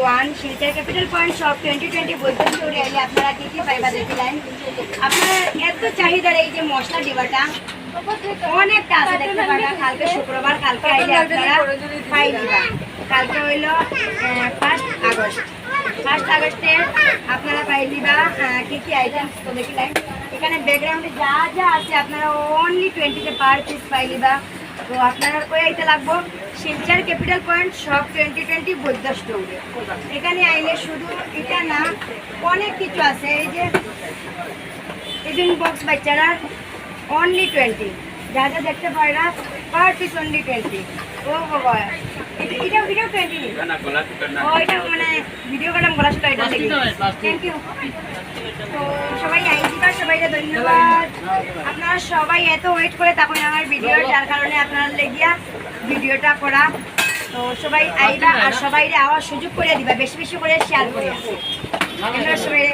One Silchar capital point সব twenty twenty Baidya স্টোরে এলে আপনারা কী কী পাইবা দেখিলেন? আপনারা এত চাহিদার এই যে মশলা ডিবাটা অনেকটা আছে দেখতে পারা কালকে শুক্রবার কালকে আইলে আপনারা পাই দিবা কালকে হইল ফার্স্ট আগস্ট। ফার্স্ট আগস্টে আপনারা পাই দিবা কি কি আইটেমস তো দেখিলেন। এখানে ব্যাকগ্রাউন্ডে যা যা আছে আপনারা অনলি টোয়েন্টিতে পার পিস পাই দিবা। তো আপনারা কই আইতে লাগবো। শিলচর ক্যাপিটাল পয়েন্ট সব টোয়েন্টি টোয়েন্টি বৈদ্য স্টোর এখানে আইলে শুধু এটা না, অনেক কিছু আছে। এই যে টিফিন বক্স বাচ্চারা অনলি টোয়েন্টি যা যা দেখতে পারে না পার পিস অনলি টোয়েন্টি ও বাবা, এটা- এটাও টোয়েন্টি ও, এটা মানে ভিডিও করলাম গলা শুধু এটা থ্যাংক ইউ তো সবাইকে ধন্যবাদ। আপনারা সবাই এত ওয়েট করে তখন আমার ভিডিও যার কারণে আপনারা লেগিয়া ভিডিওটা করা। তো সবাই আইবা আর সবাই আওয়ার সুযোগ করে দিবা বেশি বেশি করে শেয়ার করে আপনারা সবাই